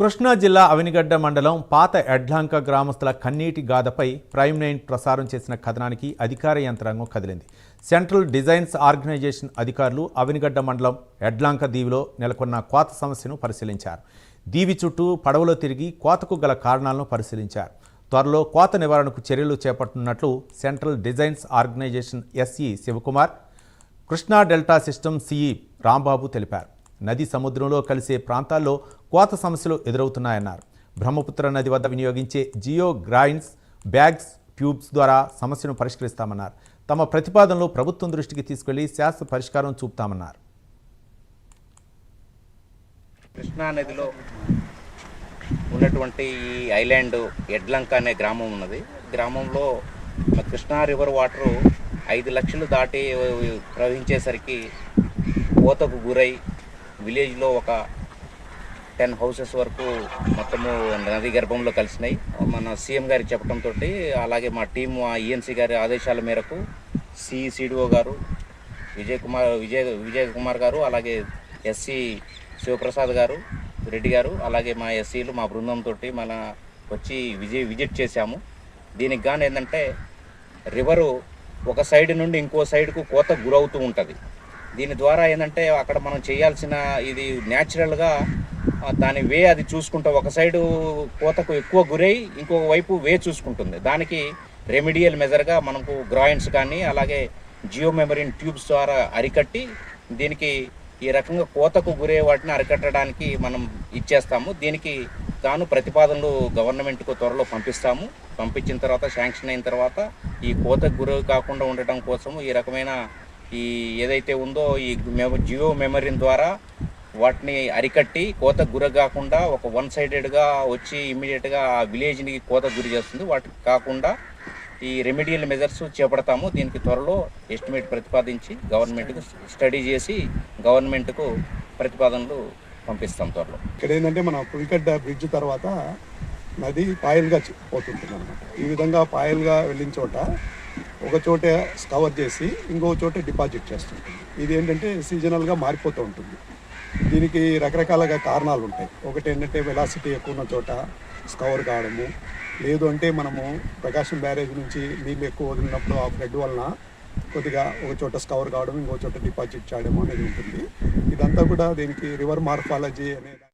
కృష్ణా జిల్లా అవినిగడ్డ మండలం పాత ఎడ్లాంక గ్రామస్తుల కన్నీటి గాథపై ప్రైమ్ నైన్ ప్రసారం చేసిన కథనానికి అధికార యంత్రాంగం కదిలింది. సెంట్రల్ డిజైన్స్ ఆర్గనైజేషన్ అధికారులు అవినిగడ్డ మండలం ఎడ్లాంక దీవిలో నెలకొన్న కోత సమస్యను పరిశీలించారు. దీవి చుట్టూ పడవలో తిరిగి కోతకు గల కారణాలను పరిశీలించారు. త్వరలో కోత నివారణకు చర్యలు చేపట్టనున్నట్లు central designs organisation SE Shivakumar Krishna delta system CE Rambabu తెలిపారు. నది సముద్రంలో కలిసే ప్రాంతాల్లో కోత సమస్యలు ఎదురవుతున్నాయన్నారు. బ్రహ్మపుత్ర నది వద్ద వినియోగించే జియో గ్రైన్స్ బ్యాగ్స్ ట్యూబ్స్ ద్వారా సమస్యను పరిష్కరిస్తామన్నారు. తమ ప్రతిపాదనలు ప్రభుత్వం దృష్టికి తీసుకెళ్ళి శాశ్వత పరిష్కారం చూపుతామన్నారు. కృష్ణా నదిలో ఉన్నటువంటి ఈ ఐలాండ్ ఎడ్లంక అనే గ్రామం ఉన్నది. గ్రామంలో కృష్ణా రివర్ వాటరు ఐదు లక్షలు దాటి ప్రవహించేసరికి కోతకు గురై విలేజ్లో ఒక టెన్ హౌసెస్ వరకు మొత్తము నది గర్భంలో కలిసినాయి. మన సీఎం గారి చెప్పడంతో అలాగే మా టీం ఈఎన్సీ గారి ఆదేశాల మేరకు సిఈసిడిఓ గారు విజయ్ కుమార్ విజయ్ విజయ్ కుమార్ గారు అలాగే ఎస్సీ శివప్రసాద్ గారు రెడ్డి గారు అలాగే మా ఎస్సీలు మా బృందంతో మన వచ్చి విజయ్ విజిట్ చేశాము. దీనికి గాను ఏంటంటే రివరు ఒక సైడ్ నుండి ఇంకో సైడ్కు కోత గురవుతూ ఉంటుంది. దీని ద్వారా ఏంటంటే అక్కడ మనం చేయాల్సిన ఇది న్యాచురల్గా దాని వే అది చూసుకుంటా ఒక సైడు కోతకు ఎక్కువ గురై ఇంకొక వైపు వే చూసుకుంటుంది. దానికి రెమిడియల్ మెజర్గా మనకు గ్రాయింట్స్ కానీ అలాగే జియో మెమరీన్ ట్యూబ్స్ ద్వారా అరికట్టి దీనికి ఈ రకంగా కోతకు గురే వాటిని అరికట్టడానికి మనం ఇచ్చేస్తాము. దీనికి గాను ప్రతిపాదనలు గవర్నమెంట్కు త్వరలో పంపిస్తాము. పంపించిన తర్వాత శాంక్షన్ అయిన తర్వాత ఈ కోతకు గురి కాకుండా ఉండటం కోసం ఈ రకమైన ఈ ఏదైతే ఉందో ఈ మెమ- జియో మెమరీన్ ద్వారా వాటిని అరికట్టి కోతకు గురి కాకుండా ఒక వన్ సైడెడ్గా వచ్చి ఇమ్మీడియట్గా ఆ విలేజ్ని కోతకు గురి చేస్తుంది. వాటికి కాకుండా ఈ రెమెడియల్ మెజర్స్ చేపడతాము. దీనికి త్వరలో ఎస్టిమేట్ ప్రతిపాదించి గవర్నమెంట్కు స్టడీ చేసి గవర్నమెంట్కు ప్రతిపాదనలు పంపిస్తాం త్వరలో. ఇక్కడ ఏంటంటే మన పులికడ్డ బ్రిడ్జ్ తర్వాత నది పాయలుగా పోతుంటుంది అనమాట ఈ విధంగా పాయలుగా వెళ్ళిన చోట ఒక చోట కవర్ చేసి ఇంకో చోట డిపాజిట్ చేస్తుంటుంది. ఇది ఏంటంటే సీజనల్గా మారిపోతూ ఉంటుంది. దీనికి రకరకాలుగా కారణాలు ఉంటాయి. ఒకటి ఏంటంటే వెలాసిటీ ఎక్కువ ఉన్న చోట స్కవర్ కావడము. లేదు అంటే మనము ప్రకాశం బ్యారేజ్ నుంచి నీళ్ళు ఎక్కువ వదిలినప్పుడు ఆ ఫ్లడ్ వలన కొద్దిగా ఒక చోట స్కవర్ కావడం ఇంకో చోట డిపాజిట్ చేయడం అనేది ఉంటుంది. ఇదంతా కూడా దీనికి రివర్ మార్ఫాలజీ అనేది